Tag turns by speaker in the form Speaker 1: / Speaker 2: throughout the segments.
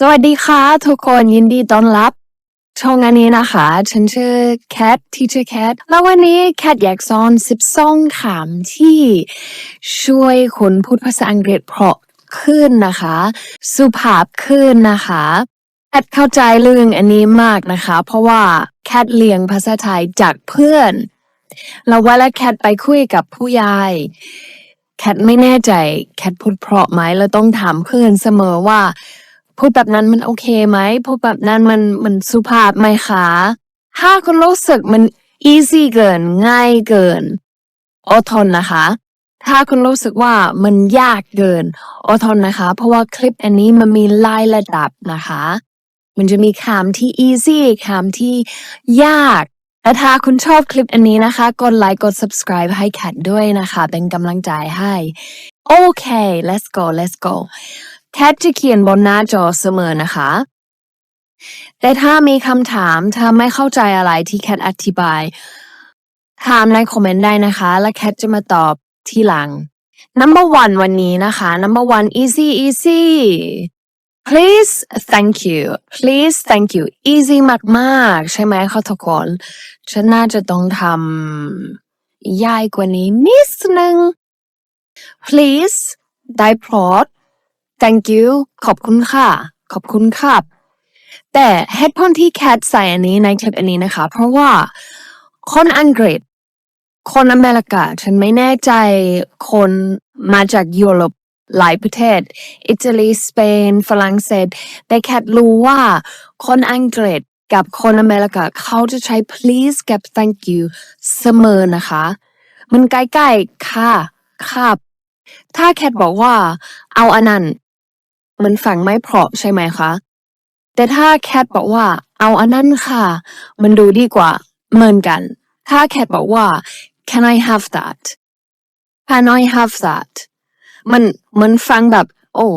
Speaker 1: สวัสดีค่ะ ทุกคนยินดีต้อนรับช่องอันนี้นะคะ ฉันชื่อแคทที่ชื่อแคทแล้ววันนี้แคทอยากสอนสิบสองคำที่ช่วยคนพูดภาษาอังกฤษเพราะขึ้นนะคะ สุภาพขึ้นนะคะแคทเข้าใจเรื่องอันนี้มากนะคะ เพราะว่าแคทเรียนภาษาไทยจากเพื่อนแล้วเวลาแคทไปคุยกับผู้ใหญ่แคทไม่แน่ใจแคทพูดเพราะไหมแล้วต้องถามเพื่อนเสมอว่า พูดแบบนั้นมันโอเคไหมพูดแบบนั้นมันมันสุภาพไหมคะถ้าคุณรู้สึกมัน easy เกินง่ายเกินอดทนนะคะ ถ้าคุณรู้สึกว่ามันยากเกินอดทนนะคะ เพราะว่าคลิปอันนี้มันมีหลายระดับนะคะ มันจะมีคำที่ easy คำที่ยากและถ้าคุณชอบคลิปอันนี้นะคะ กดไลค์กด subscribe ให้แคทด้วยนะคะ เป็นกำลังใจให้ โอเค let's go let's go แคทจะเขียนบนหน้าจอเสมอนะคะ แต่ถ้ามีคำถามถ้าไม่เข้าใจอะไรที่แคทอธิบาย ถามในคอมเมนต์ได้นะคะ และแคทจะมาตอบทีหลัง number one วันนี้นะคะ number one easy easy please thank you please thank you easy มากๆ ใช่ไหมคะทุกคนฉันน่าจะต้องทำยายกว่านี้นิดนึง please ได้โปรด thank you ขอบคุณค่ะ ขอบคุณครับ แต่เหตุผลที่แคทใส่อันนี้ในคลิปอันนี้นะคะ เพราะว่าคนอังกฤษ คนอเมริกา ฉันไม่แน่ใจคนมาจากยุโรปหลายประเทศ อิตาลี สเปน ฝรั่งเศส แต่แคทรู้ว่าคนอังกฤษกับคนอเมริกาเขาจะใช้ please กับ thank you เสมอนะคะ มันใกล้ๆค่ะครับถ้าแคทบอกว่าเอาอันนั้น มันฟังไม่เพราะใช่ไหมคะ แต่ถ้าแคทบอกว่า เอาอันนั้นค่ะ มันดูดีกว่าเหมือนกัน ถ้าแคทบอกว่า can I have that can I have that มันมันฟังแบบ โอ้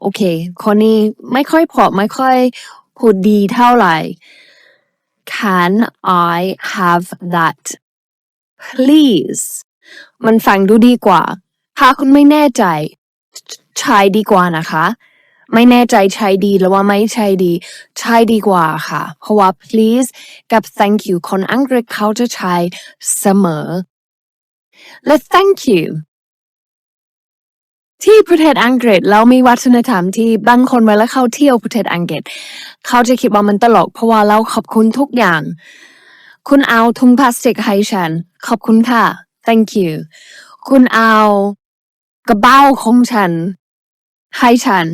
Speaker 1: โอเค คนนี้ไม่ค่อยเพราะไม่ค่อยพูดดีเท่าไหร่ can I have that please มันฟังดูดีกว่า ถ้าคุณไม่แน่ใจ ใช้ดีกว่านะคะ ไม่แน่ใจใช้ดีหรือว่าไม่ใช้ดี ใช้ดีกว่าค่ะ เพราะว่า please กับ thank you คนอังกฤษเขาจะใช้เสมอ และ thank you ที่ประเทศอังกฤษเรามีวัฒนธรรมที่บางคนเวลาเข้าเที่ยวประเทศอังกฤษ เขาจะคิดว่ามันตลกเพราะว่าเราขอบคุณทุกอย่าง คุณเอาถุงพลาสติกให้ฉัน ขอบคุณค่ะ thank you คุณเอากระเป๋าของฉัน ให้ฉัน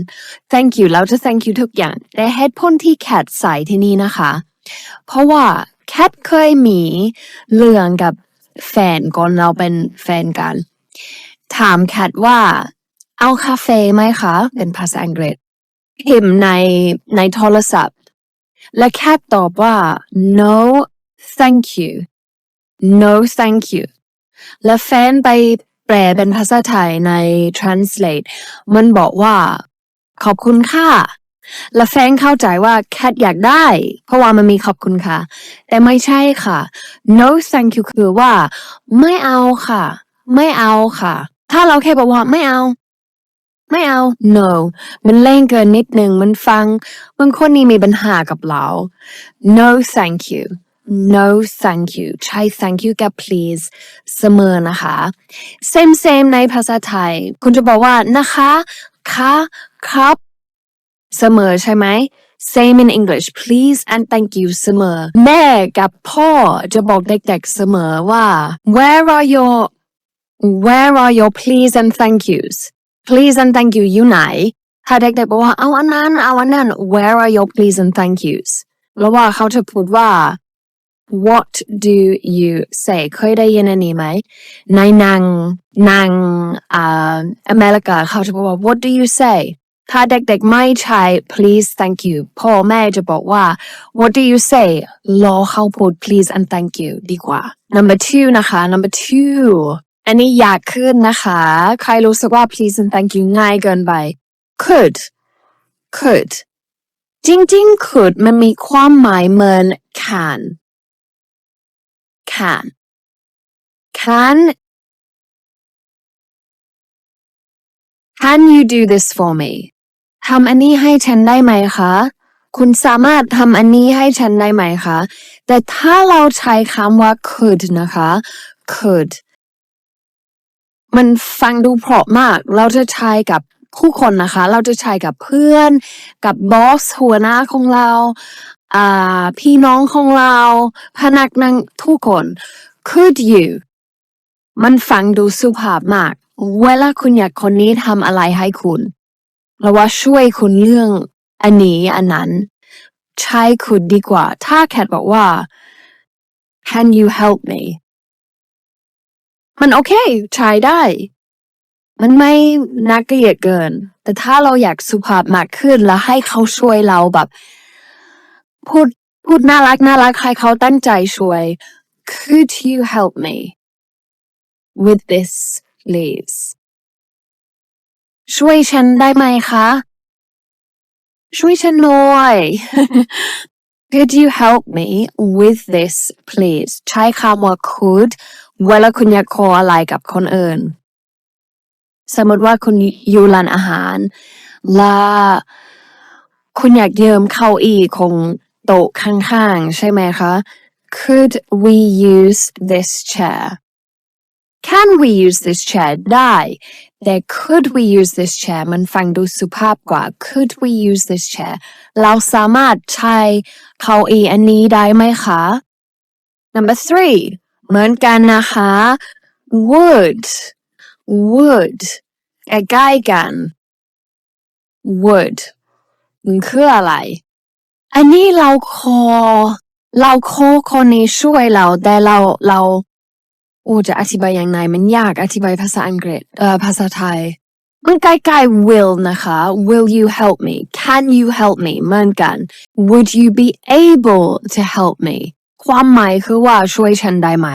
Speaker 1: thank you เราจะ thank you ทุกอย่างแต่เหตุผลที่แคทใส่ที่นี่นะคะ เพราะว่าแคทเคยมีเรื่องกับแฟนก่อนเราเป็นแฟนกัน ถามแคทว่า เอาคาเฟ่ไหมคะ เป็นภาษาอังกฤษพิมในในโทรศัพท์ และแคทตอบว่า no thank you no thank you และแฟนไป แปลเป็นภาษาไทยใน translate มันบอกว่า ขอบคุณค่ะ และแฟนเข้าใจว่าแคทอยากได้ เพราะว่ามันมีขอบคุณค่ะ แต่ไม่ใช่ค่ะ no thank you คือว่า ไม่เอาค่ะ ไม่เอาค่ะ ถ้าเราแค่บอกว่าไม่เอา ไม่เอา no มันแรงเกินนิดหนึ่งมันฟัง บางคนนี่มีปัญหากับเรา no thank you no thank you ใช้ thank you กับ please เสมอนะคะ same same ในภาษาไทย คุณจะบอกว่านะคะค่ะครับเสมอใช่ไหม same in English please and thank you เสมอ แม่กับพ่อจะบอกเด็กๆเสมอว่า where are your where are your please and thank yous please and thank you อยู่ไหน ถ้าเด็กๆบอกว่าเอาอันนั้นเอาอันนั้น where are your please and thank yous แล้วว่าเขาจะพูดว่า what do you say เคยได้ยินอันนี้ไหม ในนังนังอ่าอเมริกาเขาจะบอกว่า what do you say ถ้าเด็กๆไม่ใช้ please thank you พ่อแม่จะบอกว่า what do you say รอเขาพูด please and thank you ดีกว่า number two นะคะ number two อันนี้อยากขึ้นนะคะ ใครรู้สึกว่า please and thank you ง่ายเกินไป could could จริงๆ could มันมีความหมายเหมือน can can can can you do this for me ทำอันนี้ให้ฉันได้ไหมคะ คุณสามารถทำอันนี้ให้ฉันได้ไหมคะ แต่ถ้าเราใช้คำว่า could นะคะ could มันฟังดูเพราะมาก เราจะใช้กับผู้คนนะคะ เราจะใช้กับเพื่อน กับบอสหัวหน้าของเรา อ่าพี่น้องของเราพนักงานทุกคน could you มันฟังดูสุภาพมาก เวลาคุณอยากคนนี้ทำอะไรให้คุณหรือว่าช่วยคุณเรื่องอันนี้อันนั้น ใช้คุณดีกว่า ถ้าแคทบอกว่า can you help me มันโอเค ใช้ได้ มันไม่น่าเกลียดเกิน แต่ถ้าเราอยากสุภาพมากขึ้นแล้วให้เขาช่วยเราแบบ พูดพูดน่ารักน่ารักให้เขาตั้งใจช่วย could you help me with this please ช่วยฉันได้ไหมคะ ช่วยฉันหน่อย Could you help me with this please ใช้คำว่า could เวลาคุณอยากขออะไรกับคนอื่น สมมติว่าคุณอยู่ร้านอาหาร และคุณอยากยืมเก้าอี้ของ โต๊ะข้างๆ ใช่ไหมคะ Could we use this chair Can we use this chair ได้แต่ could we use this chair มันฟังดูสุภาพกว่า could we use this chair เราสามารถใช้เก้าอี้อันนี้ได้ไหมคะ number three เหมือนกันนะคะ would would ใกล้ๆกัน would คืออะไร อันนี้เราขอเราขอคนนี้ช่วยเราแต่เราเราโอ้จะอธิบายยังไงมันยากอธิบายภาษาอังกฤษเอ่อภาษาไทยมันใกล้ๆ will นะคะ will you help me can you help me เหมือนกัน would you be able to help me ความหมายคือว่าช่วยฉันได้ไหม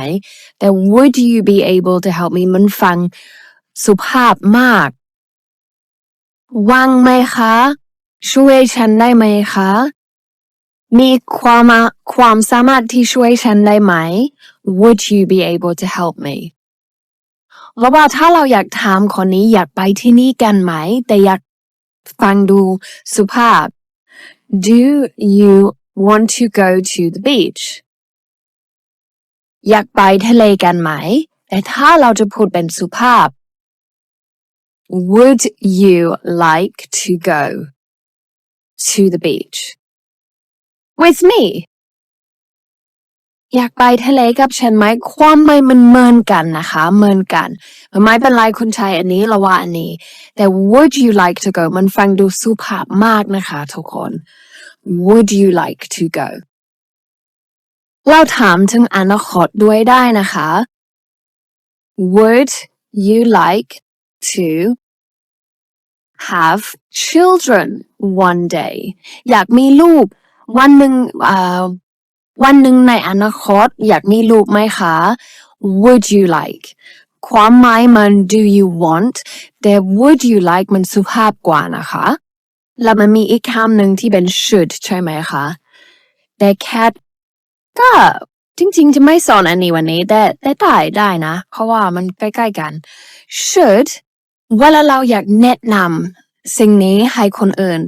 Speaker 1: แต่ would you be able to help me มันฟังสุภาพมาก ว่างไหมคะ ช่วยฉันได้ไหมคะ มีความความสามารถที่ช่วยฉันได้ไหม Would you be able to help me แล้วว่าถ้าเราอยากถามคนนี้อยากไปที่นี่กันไหม แต่อยากฟังดูสุภาพ Do you want to go to the beach อยากไปทะเลกันไหม แต่ถ้าเราจะพูดเป็นสุภาพ Would you like to go to the beach with me อยากไปทะเลกับฉันไหมความหมายมันเหมือนกันนะคะเหมือนกันไม่เป็นไรคุณชายอันนี้เราว่าอันนี้ แต่ would you like to go มันฟังดูสุภาพมากนะคะทุกคน would you like to go เราถามถึงอนาคตด้วยได้นะคะ would you like to have children one day อยากมีลูก วันหนึ่งอ่าวันหนึ่งในอนาคตอยากมีลูกไหมคะ would you like ความหมายมัน do you want แต่ would you like มันสุภาพกว่านะคะ แล้วมันมีอีกคำหนึ่งที่เป็น should ใช่ไหมคะ แต่ cat ก็จริงๆ จะไม่สอนอันนี้วันนี้ แต่แต่ได้ได้นะ เพราะว่ามันใกล้ๆกัน should เวลาเราอยากแนะนำ สิ่งนี้ให้คนอื่น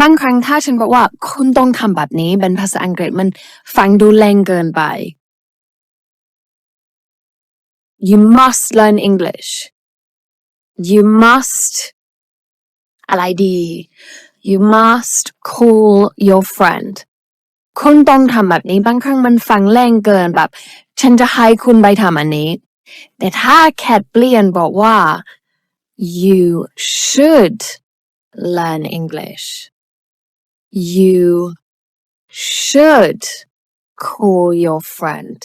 Speaker 1: บางครั้งถ้าฉันบอกว่าคุณต้องทำแบบนี้เป็นภาษาอังกฤษมันฟังดูแรงเกินไป you must learn English you must อะไรดี you must call your friend คุณต้องทำแบบนี้บางครั้งมันฟังแรงเกินแบบ ฉันจะให้คุณไปทำอันนี้ แต่ถ้าแคทเปลี่ยนบอกว่า you should learn English you should call your friend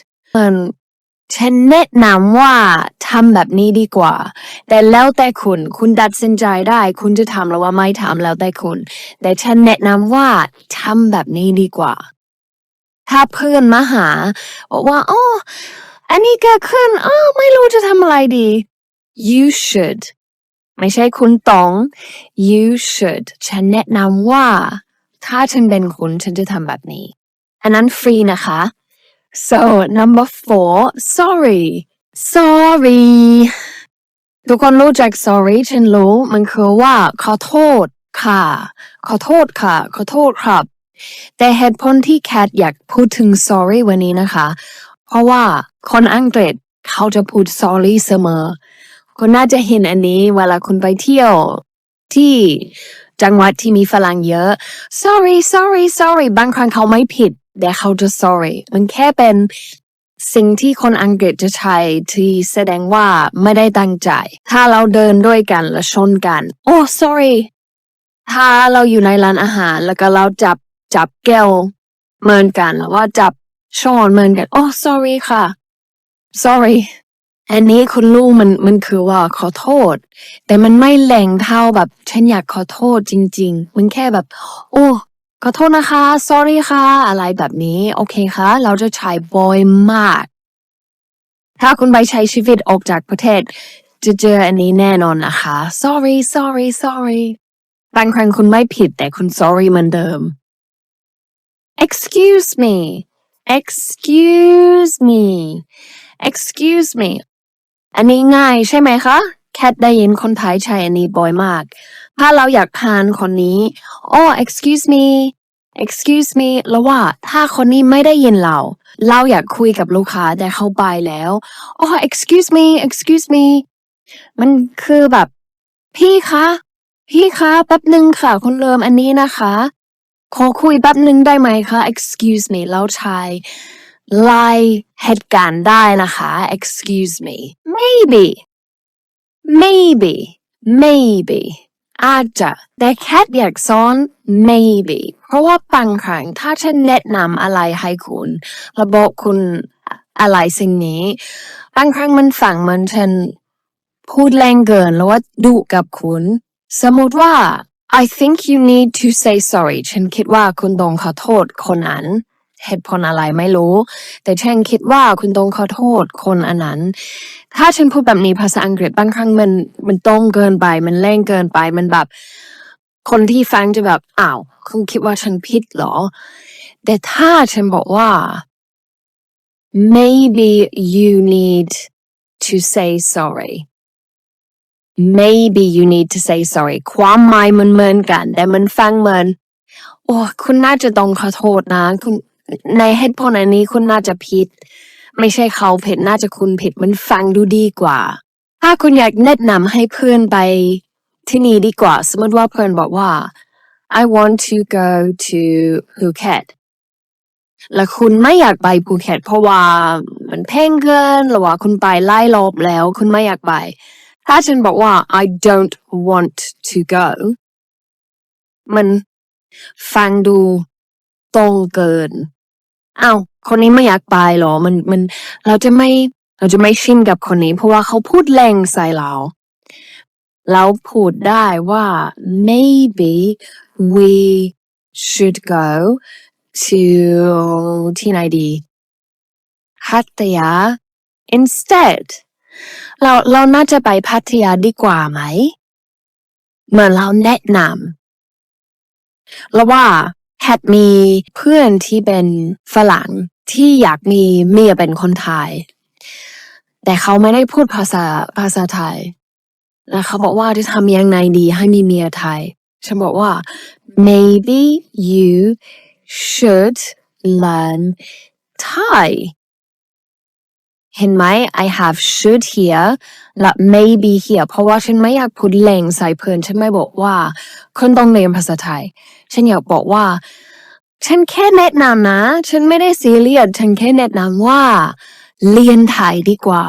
Speaker 1: ฉันแนะนำว่าทำแบบนี้ดีกว่า แต่แล้วแต่คุณ คุณตัดสินใจได้ คุณจะทำหรือว่าไม่ทำแล้วแต่คุณ แต่ฉันแนะนำว่าทำแบบนี้ดีกว่า ถ้าเพื่อนมาหาบอกว่าอ๋ออันนี้เกิดขึ้นอ๋อไม่รู้จะทำอะไรดี you should ไม่ใช่คุณต้อง you should ฉันแนะนำว่า ถ้าฉันเป็นคุณฉันจะทำแบบนี้ อันนั้นฟรีนะคะ so number four sorry sorry ทุกคนรู้จัก sorry ฉันรู้มันคือว่า ขอโทษค่ะ ขอโทษค่ะ ขอโทษครับ แต่เหตุผลที่แคทอยากพูดถึง sorry วันนี้นะคะ เพราะว่าคนอังกฤษเขาจะพูด sorry เสมอ คุณน่าจะเห็นอันนี้เวลาคุณไปเที่ยวที่จังหวัดที่มีฝรั่งเยอะ sorry sorry sorry บางครั้งเขาไม่ผิด แต่เขาจะ sorry มันแค่เป็นสิ่งที่คนอังกฤษจะใช้ที่แสดงว่าไม่ได้ตั้งใจ ถ้าเราเดินด้วยกันแล้วชนกัน โอ้ sorry ถ้าเราอยู่ในร้านอาหาร แล้วก็เราจับจับแก้วเหมือนกันหรือว่าจับช้อนเหมือนกัน โอ้ sorry ค่ะ sorry อันนี้คุณลูกมันมันคือว่าขอโทษ แต่มันไม่แรงเท่าแบบ ฉันอยากขอโทษจริง ๆ มันแค่แบบ โอ้ขอโทษนะคะ sorry ค่ะ อะไรแบบนี้ โอเคคะเราจะใช้บ่อยมาก ถ้าคุณไปใช้ชีวิตออกจากประเทศ จะเจออันนี้แน่นอนนะคะ sorry sorry sorry บางครั้งคุณไม่ผิดแต่คุณ sorry เหมือนเดิม excuse me excuse me excuse me อันนี้ง่ายใช่ไหมคะ แคทได้ยินคนไทยใช้อันนี้บ่อยมาก ถ้าเราอยากทานคนนี้โอ้ excuse me excuse me แล้วว่าถ้าคนนี้ไม่ได้ยินเรา เราอยากคุยกับลูกค้าแต่เขาไปแล้วโอ้ excuse me excuse me มันคือแบบ พี่คะ พี่คะแป๊บหนึ่งค่ะคุณเริ่มอันนี้นะคะ ขอคุยแป๊บหนึ่งได้ไหมคะ excuse me แล้วใช้ ไล่เหตุการณ์ได้นะคะ excuse me maybe maybe maybe อาจจะแต่แค่อยากสอน maybe เพราะว่าบางครั้งถ้าฉันแนะนำอะไรให้คุณ ระบอกคุณอะไรสิ่งนี้ บางครั้งมันฟังเหมันฉันพูดแรงเกินหรือว่าดุกับคุณ สมมติว่า I think you need to say sorry ฉันคิดว่าคุณต้องขอโทษคนนั้น เหตุผลอะไรไม่รู้ แต่ฉันคิดว่าคุณต้องขอโทษคนอันนั้น ถ้าฉันพูดแบบนี้ภาษาอังกฤษบางครั้งมันมันตรงเกินไป มันแรงเกินไปมันแบบ คนที่ฟังจะแบบอ้าวคุณคิดว่าฉันผิดเหรอ แต่ถ้าฉันบอกว่า maybe you need to say sorry maybe you need to say sorry ความหมายมันเหมือนกัน แต่มันฟังเหมือนโอ้คุณน่าจะต้องขอโทษนะ คุณ ในเหตุผลอันนี้คุณน่าจะผิด ไม่ใช่เขาผิดน่าจะคุณผิดมันฟังดูดีกว่า ถ้าคุณอยากแนะนำให้เพื่อนไปที่นี่ดีกว่า สมมติว่าเพื่อนบอกว่า I want to go to Phuket แล้วคุณไม่อยากไปภูเก็ตเพราะว่ามันแพงเกินหรือว่าคุณไปไล่รอบแล้วคุณไม่อยากไป ถ้าฉันบอกว่า I don't want to go มันฟังดูตรงเกิน อ้าวคนนี้ไม่อยากไปเหรอ มันมันเราจะไม่เราจะไม่ชินกับคนนี้ เพราะว่าเขาพูดแรงใส่เราเราพูดได้ว่า maybe we should go to ที่ไหนดีพัทยา instead เราเราน่าจะไปพัทยาดีกว่าไหม เหมือนเราแนะนำแล้วว่า แคทมีเพื่อนที่เป็นฝรั่งที่อยากมีเมียเป็นคนไทย แต่เขาไม่ได้พูดภาษาภาษาไทยแล้วเขาบอกว่าจะทำยังไงดีให้มีเมียไทย ฉันบอกว่า maybe you should learn Thai เห็นไหม I have should here และ maybe here เพราะว่าฉันไม่อยากพูดแรงใส่เพื่อนฉันไม่บอกว่าคุณต้องเรียนภาษาไทย ฉันอยากบอกว่า ฉันแค่แนะนำนะ ฉันไม่ได้ซีเรียสฉันแค่แนะนำว่าเรียนไทยดีกว่า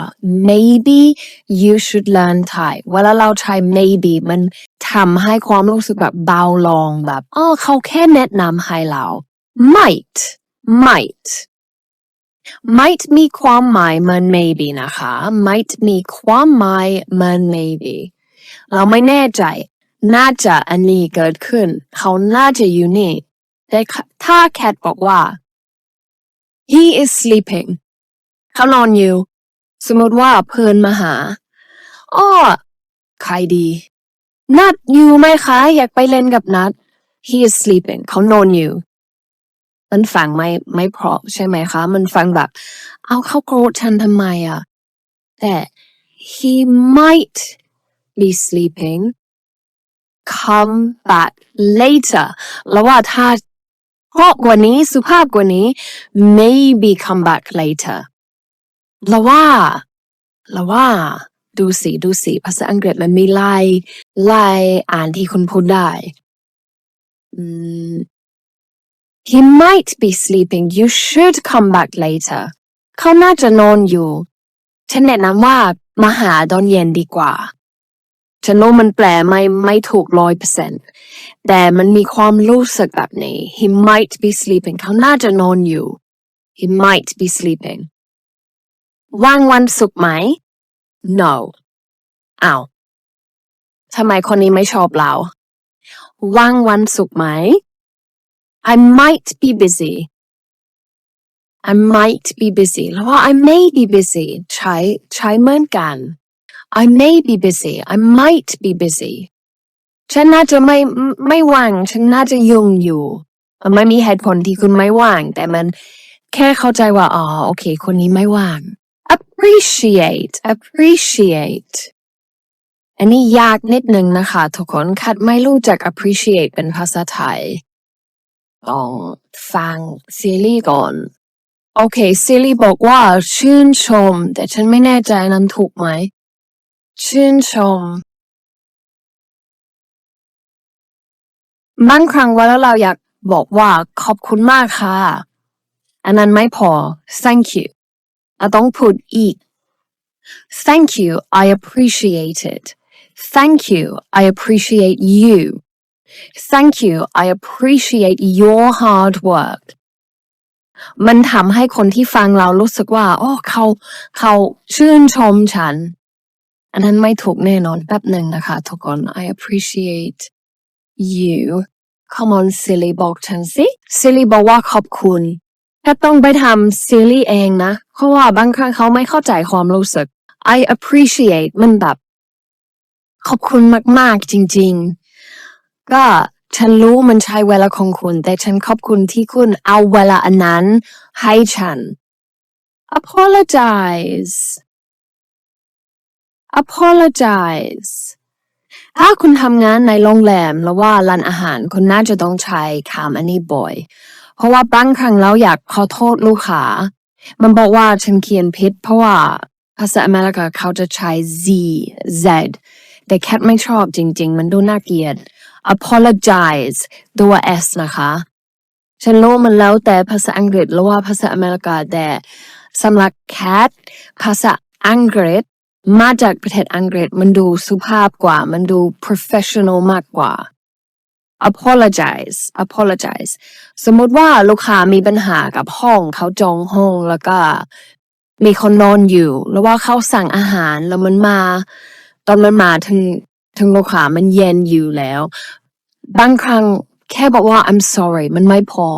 Speaker 1: maybe you should learn Thai เวลาเราใช้ maybe มันทำให้ความรู้สึกแบบเบาลงแบบอ๋อเขาแค่แนะนำให้เรา might might might มีความหมายมัน maybe นะคะ might มีความหมายมัน maybe เราไม่แน่ใจ น่าจะอันนี้เกิดขึ้น เขาน่าจะอยู่นี่แต่ถ้าแคทบอกว่า he is sleeping เขานอนอยู่ สมมติว่าเพื่อนมาหาอ้อใครดี นัดอยู่ไหมคะ อยากไปเล่นกับนัด he is sleeping เขานอนอยู่ มันฟังไม่ไม่เพราะใช่ไหมคะ มันฟังแบบ เอาเขาโกรธฉันทำไมอะแต่ he might be sleeping come back later แล้วว่าถ้าเพราะกว่านี้สุภาพกว่านี้ maybe come back later แล้วว่าแล้วว่า ดูสิดูสิภาษาอังกฤษมันมีลายลายอ่านที่คุณพูดได้อืม he might be sleeping you should come back later เขาน่าจะนอนอยู่ ฉันแนะนำว่ามาหาตอนเย็นดีกว่า ฉันรู้มันแปลไม่ไม่ถูกร้อยเปอร์เซ็นต์แต่มันมีความรู้สึกแบบนี้ he might be sleeping เขาน่าจะนอนอยู่ he might be sleeping ว่างวันศุกร์ไหม no อ้าวทำไมคนนี้ไม่ชอบเรา ว่างวันศุกร์ไหม I might be busy I might be busy แล้วว่า I may be busy ใช้ใช้เหมือนกัน I may be busy I might be busy ฉันน่าจะไม่ไม่ว่าง ฉันน่าจะยุ่งอยู่ มันไม่มีเหตุผลที่คุณไม่ว่าง แต่มันแค่เข้าใจว่า อ๋อ โอเค คนนี้ไม่ว่าง appreciate appreciate อันนี้ยากนิดนึงนะคะ ทุกคนคัดไม่รู้จัก appreciate เป็นภาษาไทย ต้องฟังซีรีส์ก่อน โอเค ซีรีส์บอกว่าชื่นชม แต่ฉันไม่แน่ใจนั้นถูกไหม ชื่นชมบางครั้งเวลาเราอยากบอกว่าขอบคุณมากค่ะ อันนั้นไม่พอ thank you เราต้องพูดอีก thank you I appreciate it thank you I appreciate you thank you I appreciate your hard work มันทำให้คนที่ฟังเรารู้สึกว่าโอ้เขาเขาชื่นชมฉัน อันนั้นไม่ถูกแน่นอนแป๊บหนึ่งนะคะทุกคน I appreciate you come on silly บอกฉันสิ silly บอกว่าขอบคุณถ้าต้องไปทำ silly เองนะ เพราะว่าบางครั้งเขาไม่เข้าใจความรู้สึก I appreciate มันแบบ ขอบคุณมาก ๆ จริง ๆ ก็ฉันรู้มันใช้เวลาของคุณ แต่ฉันขอบคุณที่คุณเอาเวลาอันนั้นให้ฉัน apologize apologize ถ้าคุณทำงานในโรงแรมหรือว่าร้านอาหารคุณน่าจะต้องใช้คำอันนี้บ่อย เพราะว่าบางครั้งเราอยากขอโทษลูกค้า มันบอกว่าฉันเขียนผิดเพราะว่าภาษาอเมริกาเขาจะใช้ z z แต่แคทไม่ชอบจริง ๆ มันดูน่าเกลียด apologize ตัว s นะคะ ฉันรู้มันแล้วแต่ภาษาอังกฤษหรือว่าภาษาอเมริกาแต่สำหรับแคทภาษาอังกฤษ มาจากประเทศอังกฤษมันดูสุภาพกว่า มันดู professional มากกว่า apologize apologize สมมติว่าลูกค้ามีปัญหากับห้องเขาจองห้องแล้วก็ มีคนนอนอยู่ แล้วว่าเขาสั่งอาหารแล้วมันมา ตอนมันมาถึง ถึงลูกค้ามันเย็นอยู่แล้ว บางครั้งแค่บอกว่า I'm sorry มันไม่พอ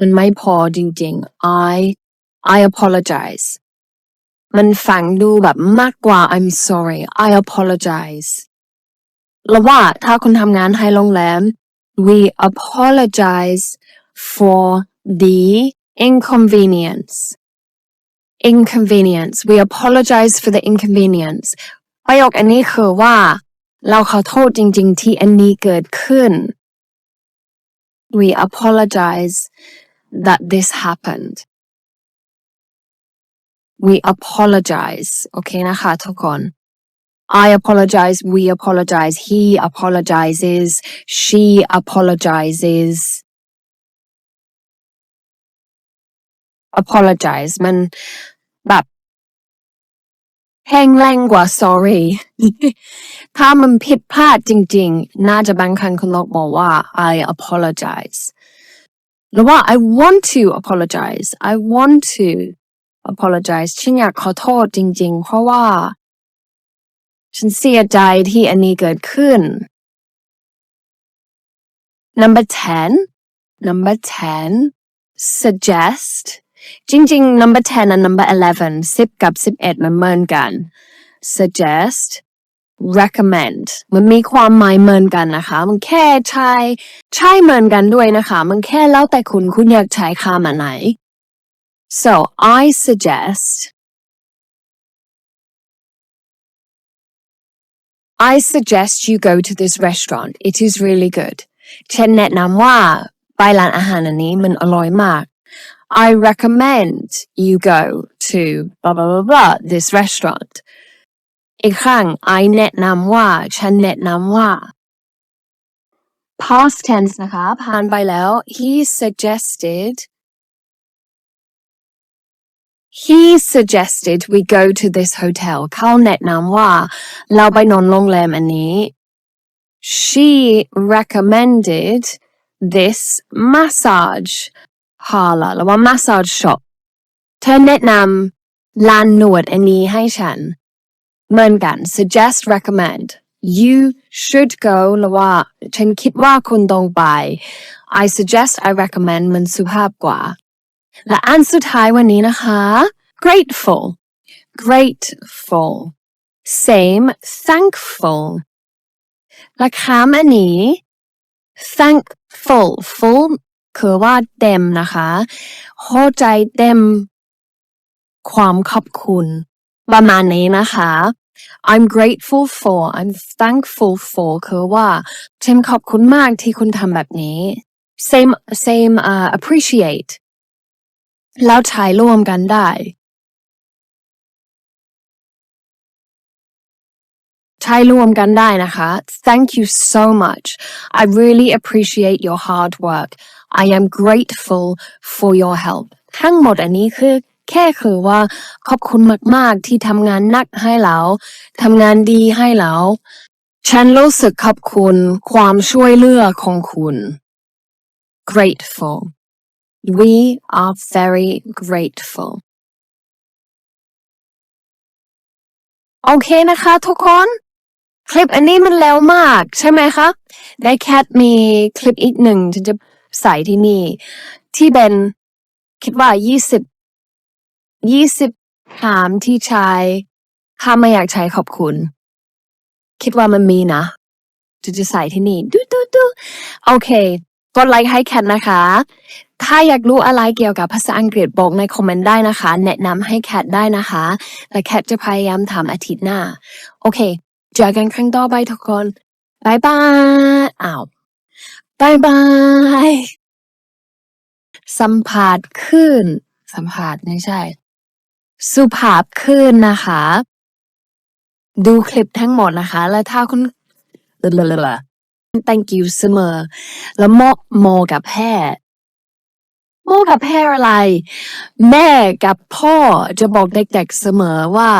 Speaker 1: มันไม่พอจริงๆ I I apologize มันฟังดูแบบมากกว่า I'm sorry I apologize แล้วว่าถ้าคุณทำงานให้โรงแรม we apologize for the inconvenience inconvenience we apologize for the inconvenience ประโยคอันนี้คือว่า เราขอโทษจริง ๆ ที่อันนี้เกิดขึ้น we apologize that this happened we apologize โอเคนะคะ ทุกคน I apologize we apologize he apologizes she apologizes apologize มันแบบ แห้งแรงกว่า sorry ถ้ามันผิดพลาดจริงๆ น่าจะบางครั้งคุณลอกบอกว่า I apologize หรือว่า I want to apologize I want to apologize ฉันอยากขอโทษจริงๆ เพราะว่า ฉันเสียใจที่อันนี้เกิดขึ้น number 10 number 10 suggest จริงๆ number 10 และ number 11 10 กับ 11 มันเหมือนกัน suggest recommend มันมีความหมายเหมือนกันนะคะ มันแค่ใช้ใช้เหมือนกันด้วยนะคะ มันแค่แล้วแต่คุณคุณอยากใช้คำอันไหน so I suggest I suggest you go to this restaurant it is really good ฉันแนะนำว่าไปร้านอาหารอันนี้มันอร่อยมาก I recommend you go to blah blah blah blah this restaurant อีกครั้ง I แนะนำว่า ฉันแนะนำว่า past tense นะคะผ่านไปแล้ว he suggested he suggested we go to this hotel เขาแนะนำว่า เราไปนอนโรงแรมอันนี้ she recommended this massage parlor หรือว่า massage shop เธอแนะนำร้านนวดอันนี้ให้ฉัน เหมือนกัน suggest recommend you should go หรือว่าฉันคิดว่าคุณต้องไป I suggest I recommend มันสุภาพกว่า และอันสุดท้ายวันนี้นะคะ grateful grateful same thankful และคำอันนี้ thankful full คือว่าเต็มนะคะหัวใจเต็มความขอบคุณประมาณนี้นะคะ I'm grateful for I'm thankful for คือว่าฉันขอบคุณมากที่คุณทำแบบนี้ same same uh, appreciate แล้วใช้ร่วมกันได้ ใช้ร่วมกันได้นะคะ Thank you so much I really appreciate your hard work I am grateful for your help ทั้งหมดอันนี้คือแค่คือว่าขอบคุณมาก ๆ ที่ทำงานหนักให้เราทำงานดีให้เราฉันรู้สึกขอบคุณความช่วยเหลือของคุณ grateful we are very grateful โอเคนะคะทุกคน คลิปอันนี้มันแล้วมากใช่ไหมคะ ได้แคทมีคลิปอีกหนึ่งฉันจะ ใส่ที่นี่ ที่เป็นคิดว่ายี่สิบยี่สิบถามที่ใชายถ้าไม่อยากใช้ขอบคุณ คิดว่ามันมีนะจะจะใส่ที่นี่ดูดูดูโอเคกดไลค์ให้แคทนะคะ ถ้าอยากรู้อะไรเกี่ยวกับภาษาอังกฤษบอกในคอมเมนต์ได้นะคะ แนะนำให้แคทได้นะคะ และแคทจะพยายามทำอาทิตย์หน้า โอเค เจอกันครั้งต่อไปทุกคนบายบายอ้าว บายบาย สัมผัสขึ้น สัมผัสไม่ใช่ สุภาพขึ้นนะคะ ดูคลิปทั้งหมดนะคะ แล้วถ้าคุณ thank you เสมอ แล้วโมโมกับแพทย์โมกับแพทย์อะไร แม่กับพ่อจะบอกเด็กๆเสมอว่า